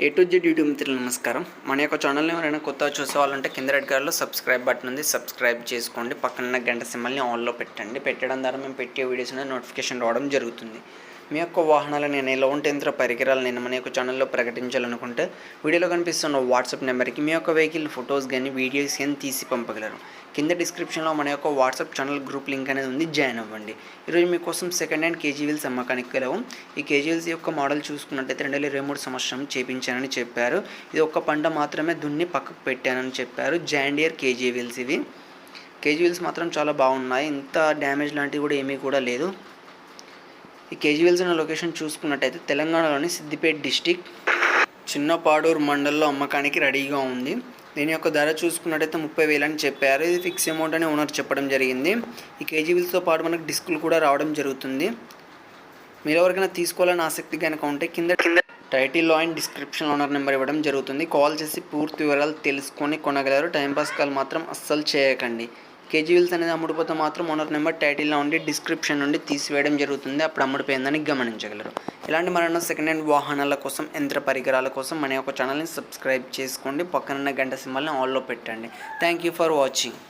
A to Z YouTube మిత్రులు నమస్కారం. మన యొక్క ఛానల్ని ఎవరైనా కొత్తగా చూసే వాళ్ళంటే కింద రెడ్ కలర్లో సబ్స్క్రైబ్ బటన్ ఉంది. సబ్స్క్రైబ్ చేసుకోండి. పక్కన గంట సింబల్ని ఆన్లో పెట్టండి. పెట్టడం ద్వారా మేము పెట్టే వీడియోస్ అనేది నోటిఫికేషన్ రావడం జరుగుతుంది. మీ యొక్క వాహనాల నేను లోన్ ఉంటే యంత్ర పరికరాలు నేను మన యొక్క ఛానల్లో ప్రకటించాలనుకుంటే వీడియోలో కనిపిస్తున్న వాట్సాప్ నెంబర్కి మీ యొక్క వెహికల్ ఫొటోస్ కానీ వీడియోస్ కానీ తీసి పంపగలరు. కింద డిస్క్రిప్షన్లో మన యొక్క వాట్సాప్ ఛానల్ గ్రూప్ లింక్ అనేది ఉంది జాయిన్ అవ్వండి. ఈరోజు మీకోసం సెకండ్ హ్యాండ్ కేజీ వీల్స్ అమ్మకానికి గలవు. ఈ కేజీ వీల్స్ యొక్క మోడల్ చూసుకున్నట్టయితే రెండు వేల ఇరవై మూడు సంవత్సరం చేపించానని చెప్పారు. ఇది ఒక్క పంట మాత్రమే దున్ని పక్కకు పెట్టానని చెప్పారు. జాండియర్ కేజీ వీల్స్ ఇవి. కేజీ వీల్స్ మాత్రం చాలా బాగున్నాయి. ఇంత డ్యామేజ్ లాంటివి కూడా ఏమీ కూడా లేదు. ఈ కేజీ అనే లొకేషన్ చూసుకున్నట్టయితే తెలంగాణలోని సిద్దిపేట డిస్టిక్ చిన్నపాడూరు మండల్లో అమ్మకానికి రెడీగా ఉంది. దీని యొక్క ధర చూసుకున్నట్టయితే ముప్పై వేలు అని చెప్పారు. ఇది ఫిక్స్ అమౌంట్ అని ఓనర్ చెప్పడం జరిగింది. ఈ కేజీవీల్స్తో పాటు మనకు డిస్కులు కూడా రావడం జరుగుతుంది. మీరు ఎవరికైనా తీసుకోవాలని ఆసక్తి కనుక ఉంటే కింద కింద టైటిల్లో అండ్ డిస్క్రిప్షన్ ఓనర్ నెంబర్ ఇవ్వడం జరుగుతుంది. కాల్ చేసి పూర్తి వివరాలు తెలుసుకొని కొనగలరు. టైంపాస్ కాల్ మాత్రం అస్సలు చేయకండి. కేజీవిల్స్ అనేది అమ్ముడుపోతే మాత్రం ఓనర్ నెంబర్ టైటిల్లో ఉండి డిస్క్రిప్షన్ నుండి తీసివేయడం జరుగుతుంది. అప్పుడు అమ్ముడిపోయిందని గమనించగలరు. ఇలాంటి మరన్న సెకండ్ హ్యాండ్ వాహనాల కోసం యంత్ర పరికరాల కోసం మన యొక్క ఛానల్ని సబ్స్క్రైబ్ చేసుకోండి. పక్కనున్న గంట సింబల్ని ఆల్లో పెట్టండి. Thank you for watching